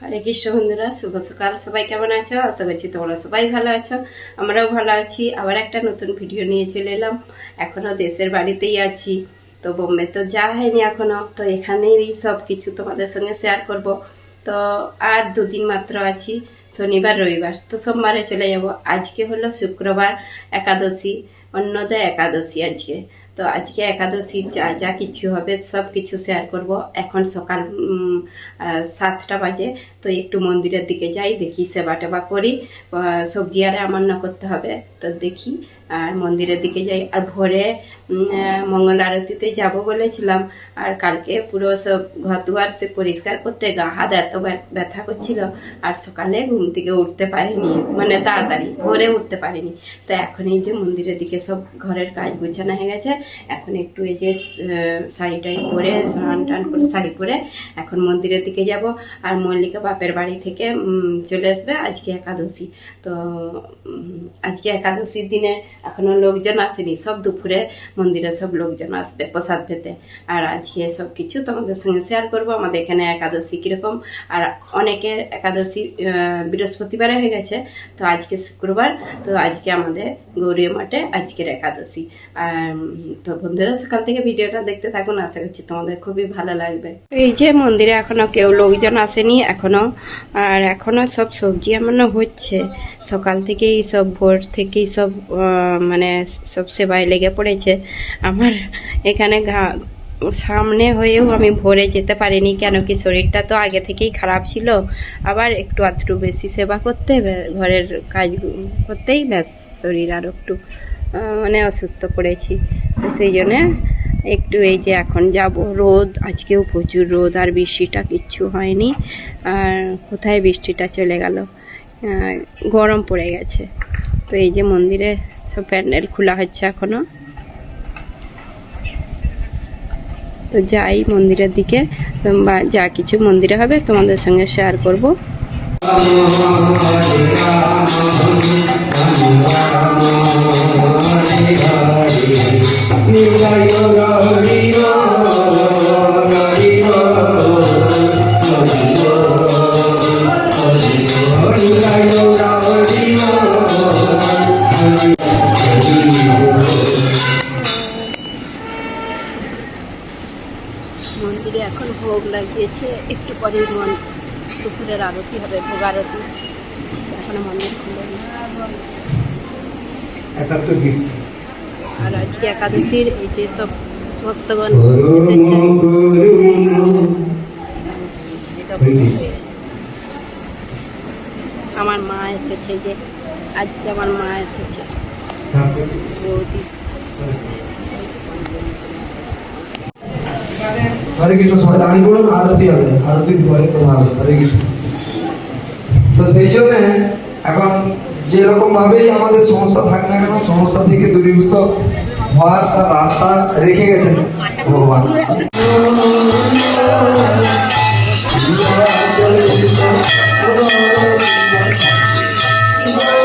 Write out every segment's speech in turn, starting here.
হরে কৃষ্ণ বন্ধুরা শুভ সকাল। সবাই কেমন আছো? আশা করছি তোমরা সবাই ভালো আছো, আমরাও ভালো আছি। আবার একটা নতুন ভিডিও নিয়ে চলে এলাম। এখনও দেশের বাড়িতেই আছি। তো বোম্বে তো যাওয়া হয়নি এখনও তো এখানেই সব কিছু তোমাদের সঙ্গে শেয়ার করব। তো আর দুদিন মাত্র আছি, শনিবার, রবিবার। তো সোমবারে চলে যাব। আজকে হলো শুক্রবার একাদশী অন্যদের একাদশী আজকে। তো আজকে একাদশী যা যা কিছু হবে সব কিছু শেয়ার করব। এখন সকাল সাতটা বাজে, তো একটু মন্দিরের দিকে যাই, দেখি সেবা টেবা করি সবজি আরে না করতে হবে, তো দেখি। আর মন্দিরের দিকে যাই। আর ভোরে মঙ্গল আরতিতে যাব বলেছিলাম। আর কালকে পুরো সব ঘর দুয়ার সে পরিষ্কার করতে গা হাত এত ব্য- ব্যথা করছিল। আর সকালে ঘুম থেকে উঠতে পারিনি। মানে তাড়াতাড়ি, ভোরে উঠতে পারিনি। তো এখন এই যে মন্দিরের দিকে সব ঘরের কাজ গোছানো হয়ে গেছে। এখন একটু এই যে শাড়ি টাড়ি পরে, স্নান টান করে, শাড়ি পরে এখন মন্দিরের দিকে যাব। আর মল্লিকা বাপের বাড়ি থেকে চলে আসবে আজকে একাদশী। তো আজকে একাদশীর দিনে এখনও লোকজন আসেনি। সব দুপুরে মন্দিরে সব লোকজন আসবে, প্রসাদ পেতে। আর আজকে সব কিছু তোমাদের সঙ্গে শেয়ার করব। আমাদের এখানে একাদশী কীরকম? আর অনেকের একাদশী বৃহস্পতিবারে হয়ে গেছে, তো আজকে শুক্রবার, তো আজকে আমাদের গৌরী মাঠে আজকের একাদশী। আর, তো বন্ধুরা, সকাল থেকে ভিডিওটা দেখতে থাকুন। আশা করছি তোমাদের খুবই ভালো লাগবে। এই যে মন্দিরে এখনও কেউ লোকজন আসেনি, এখনও। আর এখনও সব সবজি এমন হচ্ছে। সকাল থেকেই সব ভোর থেকেই সব মানে সব সেবায় লেগে পড়েছে। আমার এখানে ঘা- সামনে হয়েও আমি ভোরে যেতে পারিনি কেন কি শরীরটা তো আগে থেকেই খারাপ ছিল। আবার একটু আধটু বেশি সেবা করতে ঘরের কাজ করতেই ব্যাস শরীর আর একটু মানে অসুস্থ পড়েছি। তো সেই জন্যে একটু এই যে এখন যাব, রোদ, আজকেও প্রচুর রোদ, আর বৃষ্টিটা কিচ্ছু হয়নি। আর কোথায় বৃষ্টিটা চলে গেল? গরম পড়ে গেছে। তো এই যে মন্দিরে সব প্যান্ডেল খোলা হচ্ছে এখনও। তো যাই মন্দিরের দিকে বা যা কিছু মন্দিরে হবে তোমাদের সঙ্গে শেয়ার করব। পরেই মন দুপুরের আরতি হবে ভোগ আরতি। এখনও মন্দির গীত আর আজকে একাদশীর এই যে সব ভক্তগণ এসেছে। আমার মা এসেছে যে আজকে আমার মা এসেছে। বৌদি। হরে কৃষ্ণ, সবাই দাঁড়িয়ে পড়ুন, আরতি হবে, আরতির পরে কথা হবে, হরে কৃষ্ণ। তো সেই জন্য এখন যেরকম ভাবেই আমাদের সমস্যা থাক না কেন, সমস্যা থেকে দূরীভূত হওয়ার তার রাস্তা রেখে গেছেন ভগবান। জয়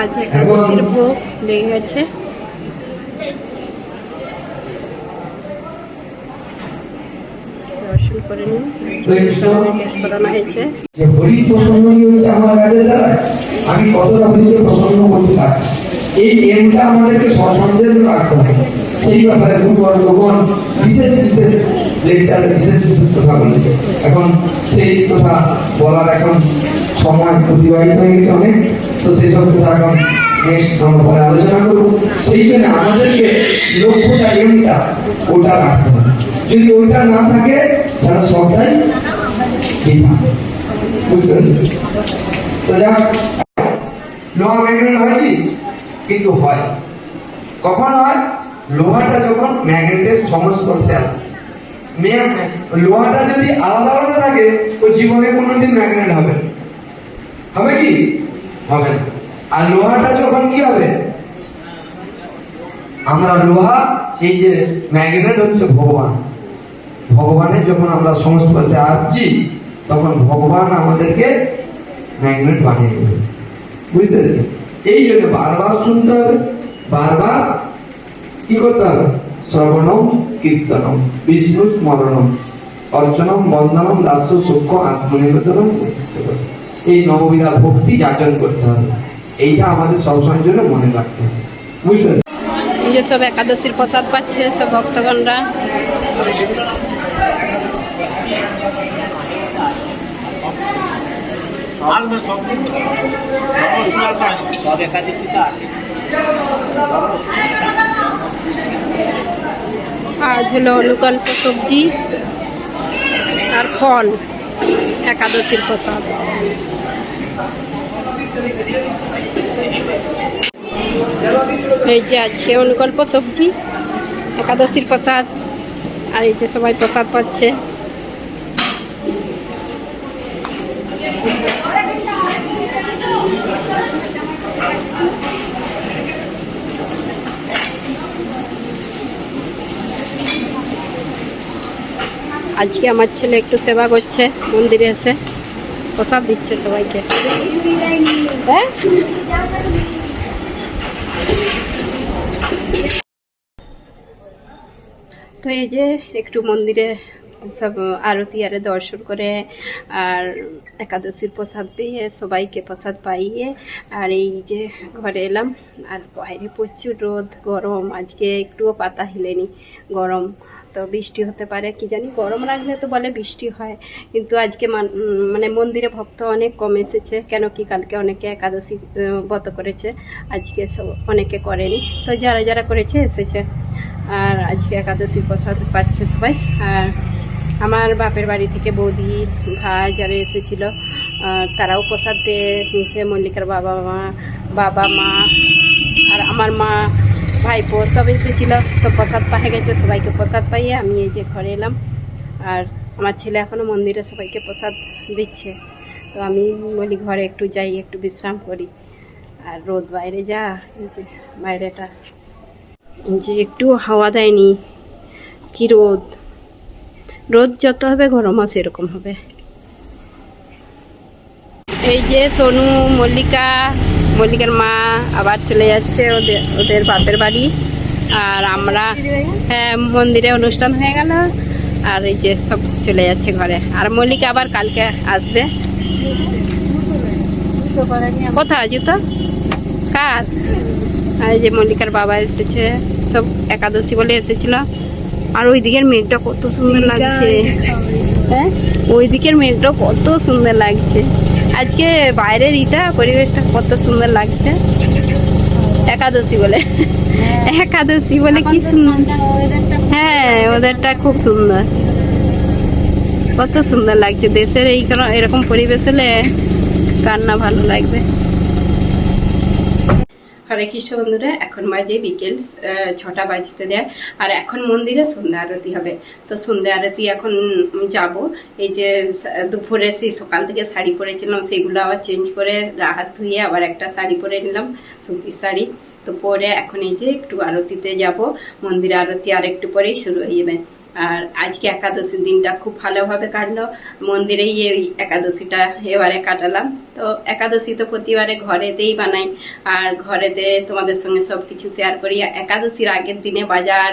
আজ একাদশীর ভোগ লেগে গেছে। দর্শন করে নিন। হয়েছে। আমি কতটা প্রসন্ন করতে পারছি। এই এমটা আমাদেরকে সসংযোগ রাখতে হবে। সেই ব্যাপারে গুরুবর্গগণ বিশেষ বিশেষ লেকচারে বিশেষ বিশেষ কথা বলেছে। এখন সেই কথা বলার এখন সময় অতিবাহিত হয়ে গেছে অনেক। তো সেই সব কথা এখন আমরা পরে আলোচনা করব। সেই জন্য আমাদেরকে লক্ষ্যটা এমটা ওটা রাখতে হবে। যদি ওইটা না থাকে, তাহলে সবটাই বুঝতে পেরেছি তো যাক। লোহা ম্যাগনেট হয় কি কিন্তু হয়। কখন হয়? লোহাটা যখন ম্যাগনেটের সংস্পর্শে আসে। লোহাটা যদি আলাদা আলাদা থাকে ও জীবনে কোনোদিন ম্যাগনেট হবে। হবে কি? হবে না। আর লোহাটা যখন কি হবে? আমরা লোহা, এই যে ম্যাগনেট হচ্ছে ভগবান। ভগবানের যখন আমরা সংস্পর্শে আসছি, তখন ভগবান আমাদেরকে ম্যাগনেট বানিয়ে দেবে। বুঝতে পেরেছেন? এই জন্য বারবার শুনতে হবে, বারবার কি করতে হবে? শ্রবণম, কীর্তনম, বিষ্ণু স্মরণম, অর্চনম, বন্দনম, দাস্য, সূক্ষ্ম, আত্মনিবেদনম এই নববিধা ভক্তি যাচন করতে হবে। এইটা আমাদের সবসময়ের জন্য মনে রাখতে হবে। পেরেছেন? এই সব একাদশীর প্রসাদ পাচ্ছে সব ভক্তগণরা। আজ হলো অনুকল্প সবজি আর ফল একাদশীর প্রসাদ। এই যে আজকে অনুকল্প সবজি একাদশীর প্রসাদ আর এই যে সবাই প্রসাদ পাচ্ছে। আজকে আমার ছেলে একটু সেবা করছে, মন্দিরে এসে প্রসাদ দিচ্ছে সবাইকে। হ্যাঁ? তো এই যে একটু মন্দিরে সব আরতি আরে দর্শন করে আর একাদশীর প্রসাদ পেয়ে সবাইকে প্রসাদ পাইয়ে আর এই যে ঘরে এলাম। আর বাইরে প্রচুর রোদ, গরম। আজকে একটুও পাতা হিলেনি, গরম। তো বৃষ্টি হতে পারে, কি জানি? গরম রাখলে তো বলে বৃষ্টি হয়। কিন্তু আজকে মানে মন্দিরে ভক্ত অনেক কম এসেছে, কেন কি কালকে অনেকে একাদশী ব্রত করেছে। আজকে সব অনেকে করেনি। তো যারা যারা করেছে, এসেছে। আর আজকে একাদশী প্রসাদ পাচ্ছে সবাই। আর আমার বাপের বাড়ি থেকে বৌদি ভাই যারা এসেছিল তারাও প্রসাদ পেয়ে নিচে মল্লিকার বাবা মা বাবা মা, আর আমার মা, ভাইপো সব এসেছিল, সব প্রসাদ পাহে গেছে, সবাইকে প্রসাদ পাইয়ে আমি এই যে ঘরে এলাম। আর আমার ছেলে এখনও মন্দিরে সবাইকে প্রসাদ দিচ্ছে। তো আমি বলি ঘরে একটু যাই, একটু বিশ্রাম করি। আর রোদ বাইরে যা, এই যে বাইরেটা। যে একটু হাওয়া দেয়নি, কী রোদ। রোদ যত হবে গরমও সেরকম হবে। এই যে সোনু, মল্লিকা, মল্লিকার মা আবার চলে যাচ্ছে ওদের ওদের বাপের বাড়ি। আর আমরা হ্যাঁ মন্দিরে অনুষ্ঠান হয়ে গেল। আর এই যে সব চলে যাচ্ছে ঘরে। আর মল্লিকা আবার কালকে আসবে। কোথায়, জুতো? কার? আর এই যে মল্লিকার বাবা এসেছে। সব একাদশী বলে এসেছিল। আর ওই দিকের মেঘটা কত সুন্দর লাগছে। হ্যাঁ? ওই দিকের মেঘটা কত সুন্দর লাগছে। আজকে বাইরের ইটা পরিবেশটা কত সুন্দর লাগছে। একাদশী বলে। একাদশী বলে কি সুন্দর? হ্যাঁ ওদেরটা খুব সুন্দর। কত সুন্দর লাগছে। দেশের এই এরকম পরিবেশ হলে কার না ভালো লাগবে? হরে কৃষ্ণ বন্ধুরা? এখন বাজে বিকেল ছটা বাজতে দেয়। আর এখন মন্দিরে সন্ধ্যা আরতি হবে। তো সন্ধ্যা আরতি এখন যাব। এই যে দুপুরে সেই সকাল থেকে শাড়ি পরেছিলাম, সেগুলো আবার চেঞ্জ করে গা হাত ধুয়ে আবার একটা শাড়ি পরে নিলাম সুতির শাড়ি। তো পরে এখন এই যে একটু আরতিতে যাব। মন্দিরে আরতি আর একটু পরেই শুরু হয়ে যাবে। আর আজকে একাদশীর দিনটা খুব ভালোভাবে কাটলো। মন্দিরেই এই একাদশীটা এবারে কাটালাম। তো একাদশী তো প্রতিবারে ঘরেতেই বানাই। আর ঘরেতে তোমাদের সঙ্গে সব কিছু শেয়ার করি একাদশীর আগের দিনে বাজার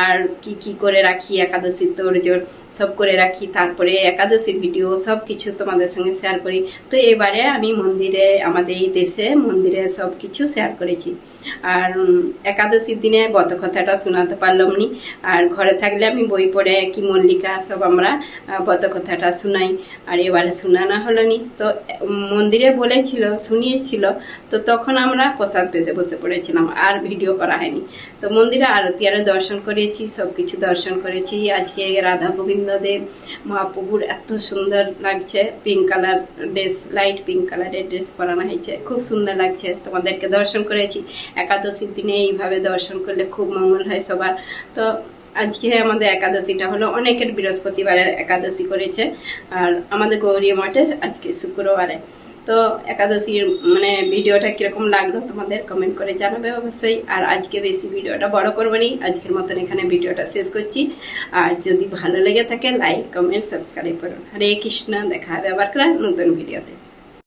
আর কি কি করে রাখি, একাদশীর তোড়জোড় সব করে রাখি। তারপরে একাদশীর ভিডিও সব কিছু তোমাদের সঙ্গে শেয়ার করি। তো এবারে আমি মন্দিরে, আমাদের এই দেশে মন্দিরে সব কিছু শেয়ার করেছি। আর একাদশীর দিনে বত কথাটা শোনাতে পারলাম নি। আর ঘরে থাকলে আমি বই পড়ে কি মল্লিকা সব আমরা আহ, বতকথাটা শোনাই। আর এবারে শোনানো হলো নি তো মন্দিরে বলেছিল শুনিয়েছিল তো তখন আমরা প্রসাদ পেতে বসে পড়েছিলাম আর ভিডিও করা হয়নি। তো মন্দিরে আরতি আরও দর্শন করেছি সব কিছু দর্শন করেছি। আজকে রাধা গোবিন্দ দেব মহাপ্রভুর এত সুন্দর লাগছে pink colour dress light pink কালারের ড্রেস পরানো হয়েছে। খুব সুন্দর লাগছে তোমাদেরকে দর্শন করেছি। একাদশীর দিনে এইভাবে দর্শন করলে খুব মঙ্গল হয় সবার। তো আজকে আমাদের একাদশীটা হলো অনেকের বৃহস্পতিবারে একাদশী করেছে, আর আমাদের গৌরী মঠে আজকে শুক্রবারে। তো একাদশীর মানে ভিডিওটা কীরকম লাগল তোমাদের কমেন্ট করে জানাবে অবশ্যই, আর আজকে বেশি ভিডিওটা বড় করব নি, আজকের মতন এখানে ভিডিওটা শেষ করছি। আর যদি ভালো লেগে থাকে লাইক কমেন্ট সাবস্ক্রাইব করুন। হরে কৃষ্ণ, দেখা হবে আবার নতুন ভিডিওতে।